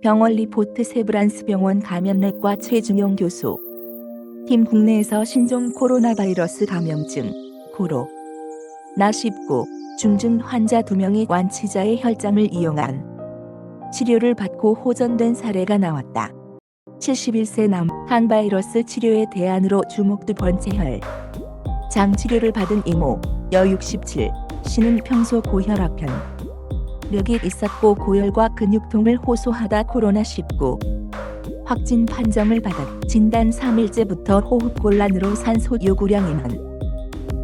병원 리포트 세브란스 병원 감염내과 최준용 교수. 팀 국내에서 신종 코로나 바이러스 감염증 코로 나 19 중증 환자 2명이 완치자의 혈장을 이용한 치료를 받고 호전된 사례가 나왔다. 71세 남 항바이러스 치료의 대안으로 주목두 번째 혈. 장 치료를 받은 이모 여 67. 씨는 평소 고혈압현 력이 있었고 고열과 근육통을 호소하다 코로나19 확진 판정을 받았 진단 3일째부터 호흡곤란으로 산소 요구량이 만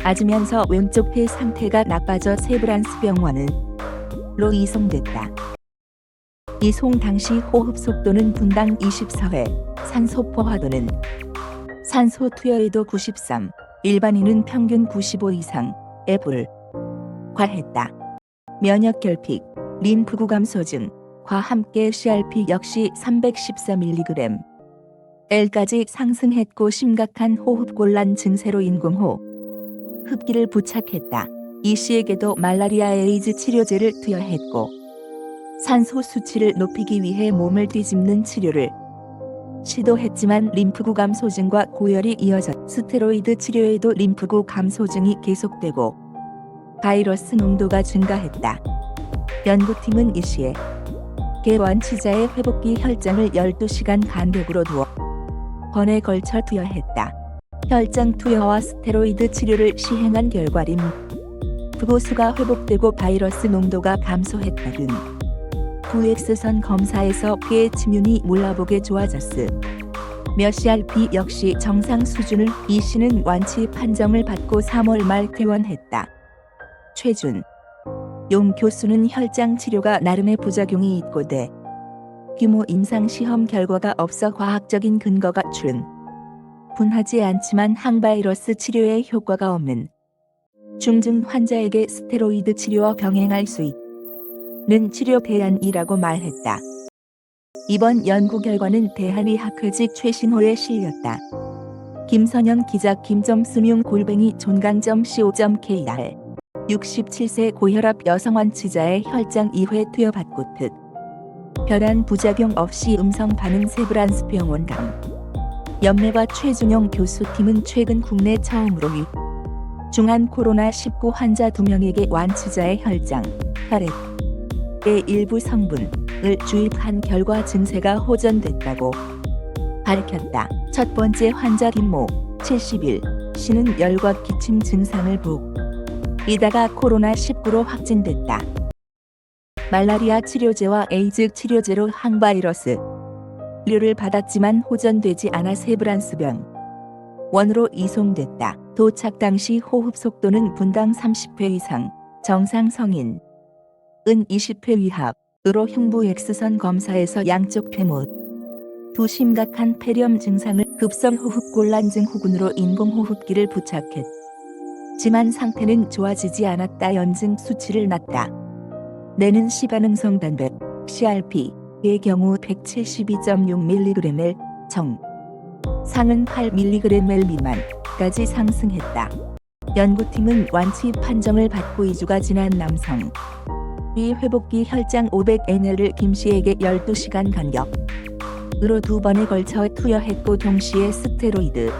맞으면서 왼쪽 폐 상태가 나빠져 세브란스 병원은로 이송됐다. 이송 당시 호흡 속도는 분당 24회, 산소 포화도는 산소 투여에도 93, 일반인은 평균 95 이상에 불과했다. 면역 결핍, 림프구 감소증과 함께 CRP 역시 314mg L까지 상승했고 심각한 호흡곤란 증세로 인공호 흡기를 부착했다. 이 씨에게도 말라리아 에이즈 치료제를 투여했고 산소 수치를 높이기 위해 몸을 뒤집는 치료를 시도했지만 림프구 감소증과 고열이 이어졌 스테로이드 치료에도 림프구 감소증이 계속되고 바이러스 농도가 증가했다. 연구팀은 이 시에 개완치자의 회복기 혈장을 12시간 간격으로 두어 번에 걸쳐 투여했다. 혈장 투여와 스테로이드 치료를 시행한 결과 림프구수가 회복되고 바이러스 농도가 감소했다 등 VX선 검사에서 폐 침윤이 몰라보게 좋아졌으. 몇 CRP 역시 정상 수준을 이 씨는 완치 판정을 받고 3월 말 퇴원했다. 최준 용 교수는 혈장 치료가 나름의 부작용이 있고 대 규모 임상 시험 결과가 없어 과학적인 근거가 준 분하지 않지만 항바이러스 치료에 효과가 없는 중증 환자에게 스테로이드 치료와 병행할 수 있는 치료 대안이라고 말했다. 이번 연구 결과는 대한의학회직 최신호에 실렸다. 김선영 기자 김점수용 골뱅이 존강점 co.kr 67세 고혈압 여성 완치자의 혈장 2회 투여받고 특 별한 부작용 없이 음성 반응 세브란스 병원 감. 연매과 최준용 교수팀은 최근 국내 처음으로 위 중한 코로나19 환자 2명에게 완치자의 혈장, 혈액의 일부 성분을 주입한 결과 증세가 호전됐다고 밝혔다. 첫 번째 환자 김모, 71, 씨는 열과 기침 증상을 보고 이다가 코로나19로 확진됐다. 말라리아 치료제와 에이즈 치료제로 항바이러스 류를 받았지만 호전되지 않아 세브란스 병 원으로 이송됐다. 도착 당시 호흡 속도는 분당 30회 이상, 정상 성인 은 20회 위합 으로 흉부 X선 검사에서 양쪽 폐못 두 심각한 폐렴 증상을 급성 호흡곤란증 후군으로 인공호흡기를 부착했. 지만 상태는 좋아지지 않았다. 연증 수치를 낮다. 내는 시반응성 단백 CRP의 경우 172.6mgl 정 상은 8mgl 미만까지 상승했다. 연구팀은 완치 판정을 받고 2주가 지난 남성 이 회복기 혈장 500ml를 김 씨에게 12시간 간격 으로 두 번에 걸쳐 투여했고 동시에 스테로이드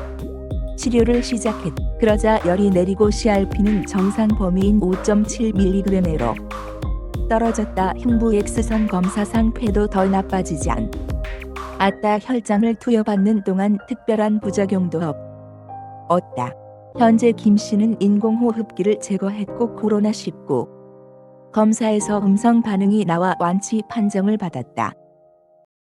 치료를 시작했. 그러자 열이 내리고 CRP는 정상 범위인 5.7mg으로 떨어졌다. 흉부 X선 검사상 폐도 더 나빠지지 않. 아따 혈장을 투여받는 동안 특별한 부작용도 없. 없다. 현재 김 씨는 인공호흡기를 제거했고 코로나 19 검사에서 음성 반응이 나와 완치 판정을 받았다.